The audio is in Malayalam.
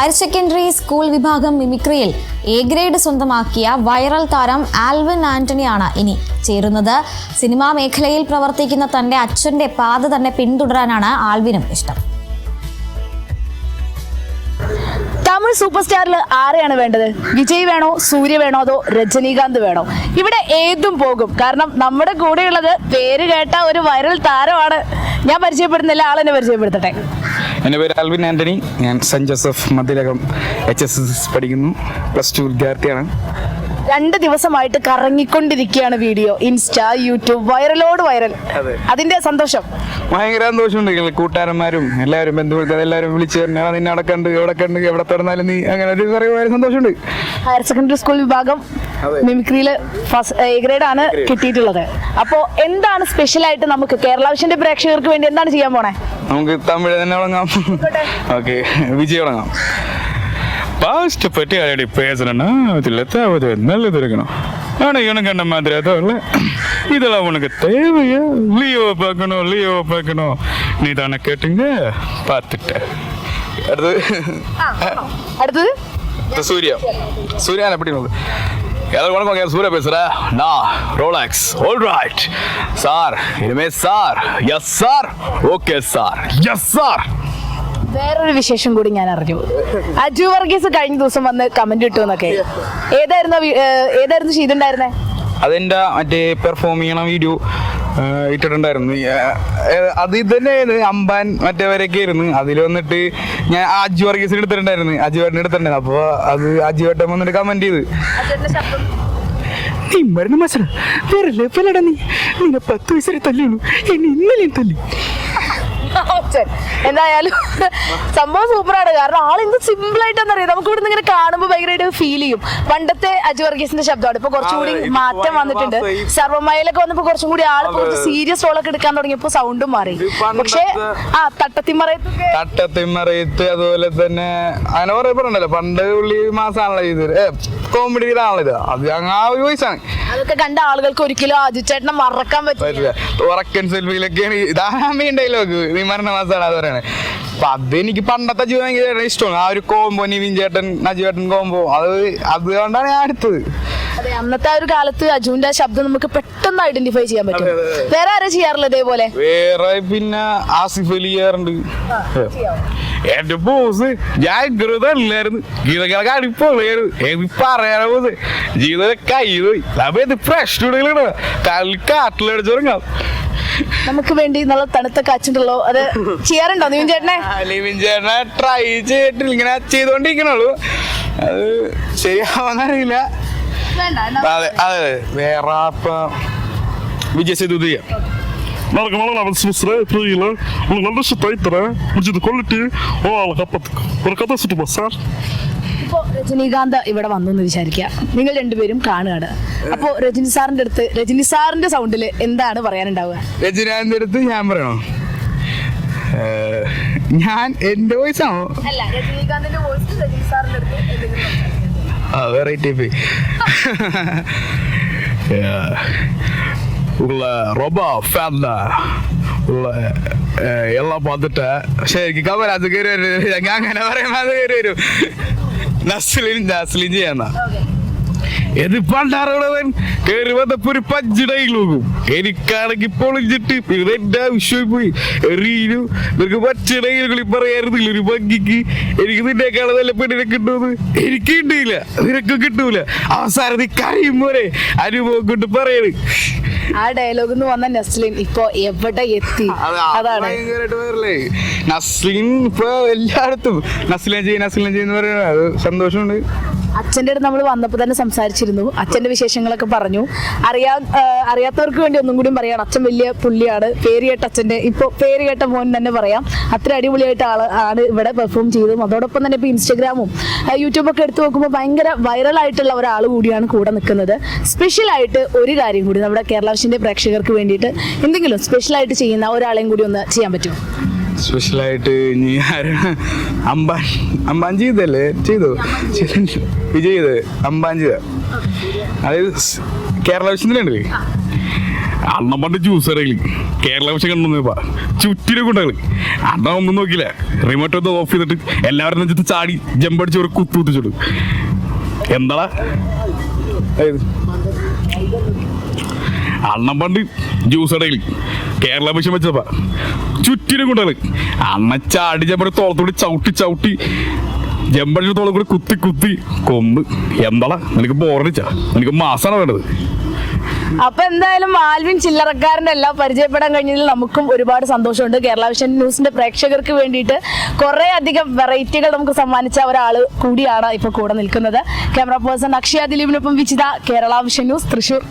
ഹയർ സെക്കൻഡറി സ്കൂൾ വിഭാഗം മിമിക്രിയിൽ എ ഗ്രേഡ് സ്വന്തമാക്കിയ വൈറൽ താരം ആൽവിൻ ആന്റണിയാണ് ഇനി ചേരുന്നത്. സിനിമാ മേഖലയിൽ പ്രവർത്തിക്കുന്ന തന്റെ അച്ഛന്റെ പാത തന്നെ പിന്തുടരാനാണ് ആൽവിനും ഇഷ്ടം. തമിഴ് സൂപ്പർ സ്റ്റാറിൽ ആരെയാണ് വേണ്ടത്? വിജയ് വേണോ സൂര്യ വേണോ അതോ രജനീകാന്ത് വേണോ? ഇവിടെ ഏതും പോകും. കാരണം നമ്മുടെ കൂടെയുള്ളത് പേര് കേട്ട ഒരു വൈറൽ താരമാണ്. ഞാൻ പരിചയപ്പെടുന്നില്ല ആളെന്നെ പരിചയപ്പെടുത്തട്ടെ? എന്റെ പേര് ആൽവിൻ ആന്റണി ഞാൻ saint Joseph Mathilakam H S S പഠിക്കുന്നു. പ്ലസ് ടു വിദ്യാർത്ഥിയാണ്. രണ്ട് ദിവസമായിട്ട് കറങ്ങിക്കൊണ്ടിരിക്കുകയാണ് വീഡിയോ. ഇൻസ്റ്റ യൂട്യൂബ് വൈറലോട് വൈറൽ. അതെ. അതിന്റെ സന്തോഷം. ഭയങ്കര സന്തോഷമുണ്ട് കൂട്ടുകാരന്മാരും എല്ലാവരും ബന്ധുക്കൾ എല്ലാവരും വിളിച്ച് തന്നെ നിന്നെ അവിടെ കണ്ട് എവിടെ കണ്ട് എവിടെ തുറന്നാലും നീ അങ്ങനെ ഒരു പറയുമ്പോൾ സന്തോഷമുണ്ട്. ഹയർ സെക്കൻഡറി സ്കൂൾ വിഭാഗം. മിമിക്രിയിൽ ഫസ്റ്റ് എ ഗ്രേഡ് ആണ് കിട്ടിയിട്ടുള്ളത്. അപ്പോൾ എന്താണ് സ്പെഷ്യലായിട്ട് നമുക്ക് കേരള വിഷന്റെ പ്രേക്ഷകർക്ക് വേണ്ടി എന്താണ് ചെയ്യാൻ പോണേ? നമുക്ക് തമിഴ് തന്നെ തുടങ്ങാം ഓക്കെ വിജയ് തുടങ്ങാം பாஸ்ட் பற்றி ஆல்ரெடி பேசுறேன்னா அதில் தேவை நல்லது இருக்கணும் ஆனால் எனக்கு அந்த மாதிரி அதுவும் இல்லை இதெல்லாம் உனக்கு தேவையா லியோவை பார்க்கணும் லியோவை பார்க்கணும் நீ தானே கேட்டுங்க பார்த்துட்டேன் அடுத்து അടുത്തത് அடுத்து சூர்யா சூர்யா எப்படி உங்களுக்கு எல்லாரும் வணக்கம் யார் சூர்யா பேசுகிறா நான் ரோலாக்ஸ் ஆல் ரைட் சார் இனிமே sir yes sir okay sir yes sir വേറൊരു വിശേഷം കൂടി ഞാൻ അറിഞ്ഞു അജു വർഗീസ് കഴിഞ്ഞ ദിവസം വന്ന് കമന്റ് ഇട്ടു എന്നൊക്കെ ഏതായിരുന്നു ആ വി- ഏഹ് ഏതായിരുന്നു ചെയ്തിട്ടുണ്ടായിരുന്നേ അതെൻ്റെ മറ്റേ പെർഫോം ചെയ്യണ വീഡിയോ ഇട്ടിട്ടുണ്ടായിരുന്നു. അത് തന്നെയായിരുന്നു അമ്പാൻ മറ്റേവരൊക്കെ ആയിരുന്നു. അതിൽ വന്നിട്ട് ഞാൻ അജു വർഗീസിന് എടുത്തിട്ടുണ്ടായിരുന്നു. അജു അജുവേട്ടന് എടുത്തിട്ടുണ്ടായിരുന്നു. അപ്പോൾ അത് അജു വേട്ടൻ വന്നിട്ട് കമന്റ് ചെയ്ത്. നീ മരുന്ന് മസല വേറെ ലെവലടാ നീ. നിന്നെ പത്ത് വയസ്സിൽ തല്ലിയുള്ളൂ. എന്നെ ഇന്നലെയും തല്ലി. അച്ഛൻ. എന്തായാലും സംഭവം സൂപ്പറാണ് കാരണം ആൾ എന്ത് സിമ്പിൾ ആയിട്ടാന്ന് അറിയാം നമുക്ക് ഇവിടെ ഇങ്ങനെ കാണുമ്പോൾ ഭയങ്കരമായിട്ട് ഫീൽ ചെയ്യും. പണ്ടത്തെ അജു വർഗീസിന്റെ ശബ്ദമാണ്. ഇപ്പൊ കുറച്ചുകൂടി മാറ്റം വന്നിട്ടുണ്ട്. സർവമയിലൊക്കെ വന്നപ്പോ കുറച്ചും കൂടി ആൾ കുറച്ച്. സീരിയസ് റോളൊക്കെ എടുക്കാൻ തുടങ്ങിയപ്പോ സൗണ്ടും മാറി. പക്ഷെ ആ തട്ടത്തിമറയത്ത് തട്ടത്തിമറയത്ത് അതുപോലെ തന്നെ അങ്ങനെ പറയപ്പെടണ്ടല്ലോ പണ്ട് ഉള്ളി മാസാണല്ലോ ചെയ്തത് കോമഡി ഇതാണല്ലോ ഇത്. അത് ആ ഒരു വയസ്സാണ് അതൊക്കെ കണ്ട ആളുകൾക്ക് ഒരിക്കലും ആദിച്ചേട്ടനെ ചേട്ടനെ മറക്കാൻ പറ്റില്ല. ഉറക്കൻ സെൽഫിയിലൊക്കെയാണ് ഇതാണ് ഡയലോഗ് നീ മരണ അത് പറയണേ. അപ്പൊ അത് എനിക്ക് പണ്ടത്തെ ജീവൻ ഇഷ്ടമാണ്. ആ ഒരു കോംബോ നിവിൻ ചേട്ടൻ നജു ചേട്ടൻ കോംബോ. അത് അതുകൊണ്ടാണ് ഞാൻ എടുത്തത്. അതെ അന്നത്തെ ആ ഒരു കാലത്ത് അജുവിന്റെ ആ ശബ്ദം നമുക്ക് പെട്ടെന്ന് ഐഡന്റിഫൈ ചെയ്യാൻ പറ്റും. വേറെ ആരാ ചെയ്യാറില്ല ഇതേപോലെ? വേറെ പിന്നെ ആസിഫ് അലി ചെയ്യാറുണ്ട്. എന്റെ ബോസ് ഞാൻ അല്ലായിരുന്നു. ഗീതകളൊക്കെ അടിപ്പൊളിയായിരുന്നു എനിക്ക് പറയാൻ പോസ് ജീവിതം കൈ പോയി. അപ്പൊ ഇത് നമുക്ക് വേണ്ടി നല്ല തണുത്ത കാച്ചുണ്ടല്ലോ അത് ചെയ്യാറുണ്ടോ നിവിൻ ചേട്ടനെ? ലിവിൻ ചേട്ടനെ ട്രൈ ചെയ്തിട്ടില്ല. ഇങ്ങനെ ചെയ്തോണ്ടിരിക്കണുള്ളൂ. അത് ശരിയാവുന്നറിയില്ല. അതെ അതെ വേറെ ഇപ്പൊ വിജയ് സേതുപതിയ நாளைக்கு மேலே நான் வந்து சுசுறேன் புரியல உங்களுக்கு நல்ல விஷயம் தை தரேன் முடிஞ்சது கொல்லிட்டு ஓ ஆளை காப்பாத்துக்கு ஒரு கதை சுட்டுமா சார் ഇപ്പോ രജനീകാന്ത് ഇവിടെ വന്നു എന്ന് വിചാരിക്കുക നിങ്ങൾ രണ്ടുപേരും കാണുകയാണ് അപ്പോ രജനി സാറിന്റെ അടുത്ത് രജനി സാറിന്റെ സൗണ്ടിൽ എന്താണ് പറയാനുണ്ടാവുക രജനാന്റെ അടുത്ത് ഞാൻ പറയണോ ഏഹ്, ഞാൻ എന്റെ വോയിസ് ആണോ അല്ല രജനീകാന്തിന്റെ വോയിസ് രജനി സാറിന്റെ അടുത്ത് ആ വെറൈറ്റി പോയി உள்ள ரொம்ப ஃபேன் உள்ள ഏഹ്, എല്ലാം വന്നിട്ട് ശരിക്കും കമലാസ് കയറി വരും ഞങ്ങൾ അങ്ങനെ പറയുമ്പോൾ അത് കയറി വരും നസ്ലിൻ നസ്ലിൻ ചെയ്യാന്ന നോക്കും. എനിക്കാണെങ്കിൽ പൊളിഞ്ഞിട്ട് ഇത് എന്റെ പോയി. എറിയിരു നിനക്ക് പച്ചിടയിൽ കളി ഒരു ഭംഗിക്ക്? എനിക്ക് നിന്നേക്കാളെ നല്ല പെണ്ണിനെ കിട്ടുമെന്ന് എനിക്ക് കിട്ടിയില്ല. നിനക്ക് കിട്ടൂല. അവസാനം നീ കരയും പോലെ അനുഭവം കൊണ്ട് പറയണ്. ആ ഡയലോഗ് എന്ന് വന്ന നസ്ലിൻ ഇപ്പൊ എവിടെ എത്തി? അതാണ്. നസ്ലിൻ ഇപ്പൊ എല്ലായിടത്തും. നസ്ലിൻ ചെയ്യും നസ്ലിൻ ചെയ്യുന്ന പറയുന്നത് അത് സന്തോഷമുണ്ട്. അച്ഛന്റെ അടുത്ത് നമ്മൾ വന്നപ്പോൾ തന്നെ സംസാരിച്ചിരുന്നു. അച്ഛന്റെ വിശേഷങ്ങളൊക്കെ പറഞ്ഞു. അറിയാ അറിയാത്തവർക്ക് വേണ്ടി ഒന്നും കൂടി പറയാം അച്ഛൻ വലിയ പുള്ളിയാണ്. പേര് കേട്ട അച്ഛന്റെ ഇപ്പോൾ പേര് കേട്ട മോൻ തന്നെ പറയാം. അത്ര അടിപൊളിയായിട്ട് ആൾ ആണ് ഇവിടെ പെർഫോം ചെയ്തതും. അതോടൊപ്പം തന്നെ ഇപ്പോൾ ഇൻസ്റ്റഗ്രാമും യൂട്യൂബൊക്കെ എടുത്തു നോക്കുമ്പോൾ ഭയങ്കര വൈറലായിട്ടുള്ള ഒരാൾ കൂടിയാണ് കൂടെ നിൽക്കുന്നത്. സ്പെഷ്യൽ ആയിട്ട് ഒരു കാര്യം കൂടി നമ്മുടെ കേരള വിഷന്റെ പ്രേക്ഷകർക്ക് വേണ്ടിയിട്ട് എന്തെങ്കിലും സ്പെഷ്യലായിട്ട് ചെയ്യുന്ന ഒരാളെയും കൂടി ഒന്ന് ചെയ്യാൻ പറ്റുമോ? സ്പെഷ്യലായിട്ട് ഇനി ആരാ അമ്പാൻ അമ്പാൻ ചെയ്തല്ലേ? ചെയ്തു. വിജയ് ചെയ്ത്. അതായത് കേരള വിഷയത്തിലുണ്ടല്ലേ അന്ന പണ്ട് ജ്യൂസ് കടയിൽ കേരള പക്ഷെ കണ്ടു ചുറ്റിനെ കൊണ്ടകൾ അന്ന ഒന്നും നോക്കില്ല റിമോട്ട് ഒന്ന് ഓഫ് ചെയ്തിട്ട് എല്ലാവരും നെഞ്ചത്ത് ചാടി ജമ്പടിച്ച് ഒരു കുത്തു കുത്തിച്ചിടും. എന്താടാ? അണ്ണൻ പണ്ട് ജ്യൂസ് കടയിൽ കേരള വിഷം വെച്ചപ്പ ചുറ്റിനും കൊണ്ടത് അണ്ണ ചാടി ജമ്പടി തോളത്തോടി ചവിട്ടി ചവിട്ടി ജമ്പടിയുടെ തോളം കൂടി കുത്തി കുത്തി കൊമ്പ്. എന്താടാ? നിനക്ക് ബോറടിച്ചാ നിനക്ക് മാസാണ് വേണ്ടത്? അപ്പൊ എന്തായാലും ആൽവിൻ ചില്ലറക്കാരന്റെ എല്ലാം പരിചയപ്പെടാൻ കഴിഞ്ഞതിൽ നമുക്കും ഒരുപാട് സന്തോഷമുണ്ട്. കേരള വിഷൻ ന്യൂസിന്റെ പ്രേക്ഷകർക്ക് വേണ്ടിയിട്ട് കുറെ അധികം വെറൈറ്റികൾ നമുക്ക് സമ്മാനിച്ച ഒരാൾ കൂടിയാണ് ഇപ്പൊ കൂടെ നിൽക്കുന്നത്. ക്യാമറ പേഴ്സൺ അക്ഷയ ദിലീപിനൊപ്പം വിചിത കേരള വിഷൻ ന്യൂസ് തൃശൂർ.